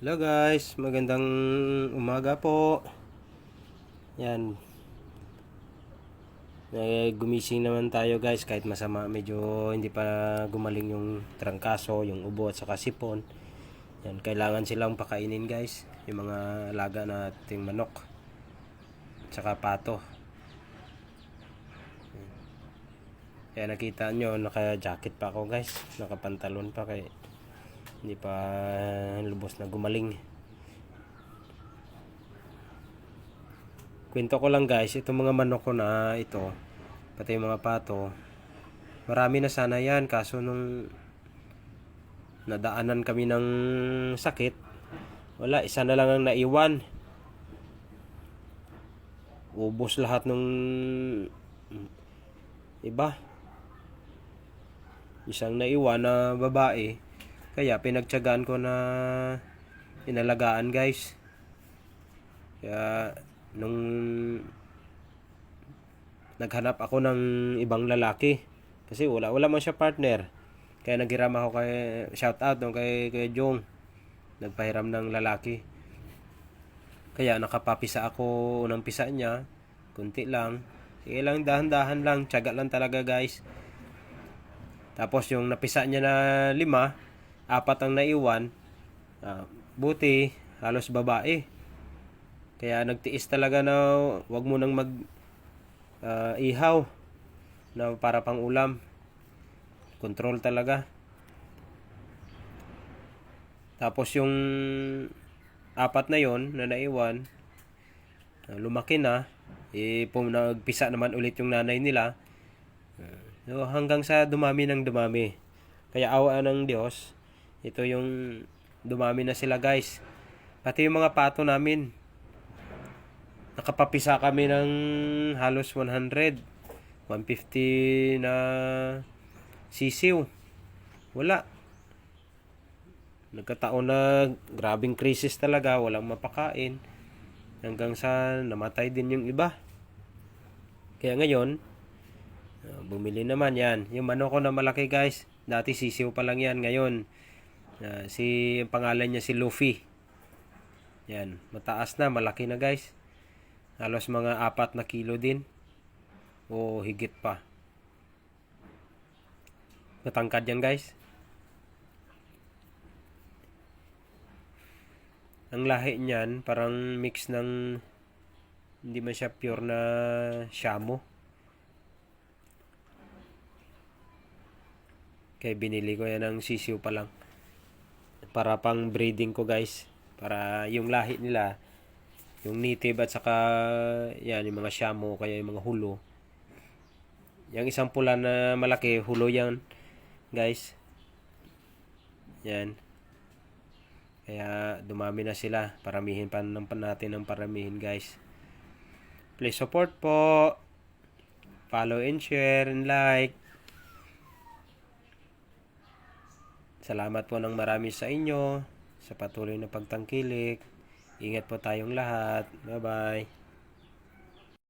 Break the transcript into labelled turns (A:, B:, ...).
A: Hello guys, magandang umaga po. Yan. Eh, gumising naman tayo guys kahit masama medyo hindi pa gumaling yung trangkaso, yung ubo at saka sipon. Yan, kailangan silang pakainin guys, yung mga alaga nating manok. At saka pato. Kaya nakita nyo, naka-jacket pa ako guys. Nakapantalon pa kay hindi pa lubos na gumaling. Kwento ko lang guys, itong mga manok ko na ito, pati yung mga pato, marami na sana yan. Kaso nung nadaanan kami ng sakit, wala, isa na lang ang naiwan. Ubos lahat nung iba. Isang naiwan na babae, kaya pinagtyagaan ko na inalagaan guys. Kaya nung naghanap ako ng ibang lalaki kasi wala wala man siya partner. Kaya naghiram ako kay shout out no, kay kay Jong. Nagpahiram ng lalaki. Kaya nakapapisa ako unang pisa niya. Kunti lang. Sige lang dahan-dahan lang, tiyaga lang talaga guys. Tapos yung napisa niya na lima, apat ang naiwan. Ah, buti, halos babae. Kaya nagtiis talaga na wag mo nang mag ah, ihaw na para pang ulam. Control talaga. Tapos yung apat na yon na naiwan, ah, lumaki na, eh, nagpisa naman ulit yung nanay nila. So, hanggang sa dumami ng dumami. Kaya awa ng Diyos, ito yung dumami na sila guys. Pati yung mga pato namin. Nakapapisa kami ng halos 100. 150 na sisiw. Wala. Nagkataon na grabing krisis talaga. Walang mapakain. Hanggang sa namatay din yung iba. Kaya ngayon, uh, bumili naman yan. Yung manok ko na malaki guys. Dati sisiw pa lang yan. Ngayon, uh, si ang pangalan niya si Luffy. Yan, mataas na, malaki na guys. Halos mga apat na kilo din. O higit pa. Matangkad yan guys. Ang lahi niyan, parang mix ng hindi man siya pure na shamo. Kaya binili ko yan ng sisiw pa lang. Para pang breeding ko guys. Para yung lahi nila, yung native at saka yan, yung mga shamo, kaya yung mga hulo. Yung isang pula na malaki, hulo yan guys. Yan. Kaya dumami na sila. Paramihin pa ng natin ng paramihin guys. Please support po. Follow and share and like. Salamat po ng marami sa inyo sa patuloy na pagtangkilik. Ingat po tayong lahat. Bye-bye.